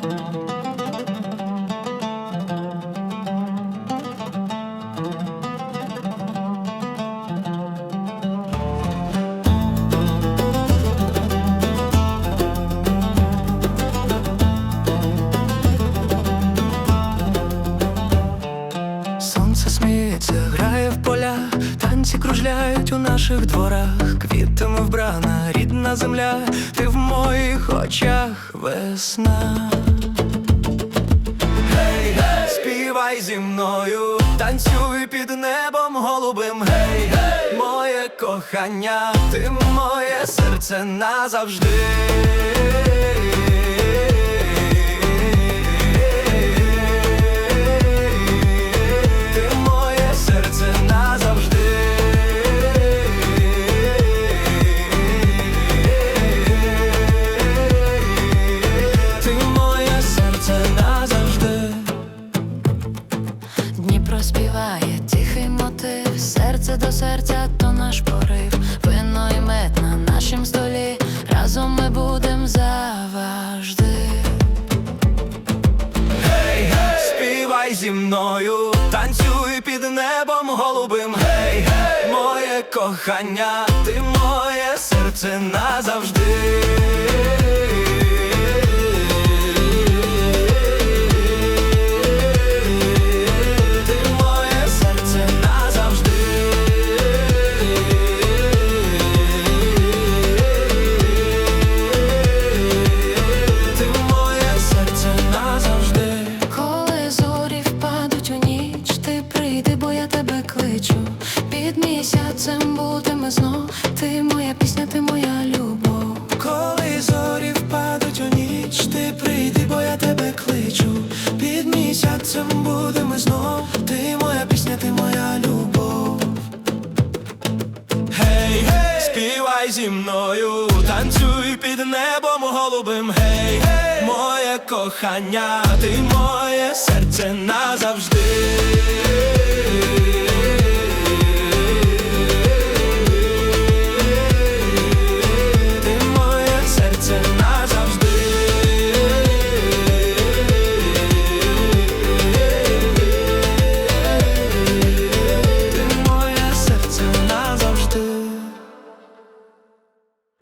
Сонце сміється, грає в полях, танці кружляють у наших дворах, квітами вбрана рідна земля, ти в моїх очах весна. Зі мною, танцюй під небом голубим. Гей, гей, моє кохання, ти моє серце назавжди. Тихий мотив, серце до серця, то наш порив, вино і мед на нашім столі, разом ми будем завжди. Гей, гей, співай зі мною, танцюй під небом голубим. Гей, гей, моє кохання, ти моє серце назавжди. Тебе. Під місяцем будемо знов. Ти моя пісня, ти моя любов. Коли зорі впадуть у ніч, ти прийди, бо я тебе кличу. Під місяцем будемо знов. Ти моя пісня, ти моя любов. Гей, гей, співай зі мною, танцюй під небом голубим. Гей, гей, моє кохання, ти моє серце назавжди.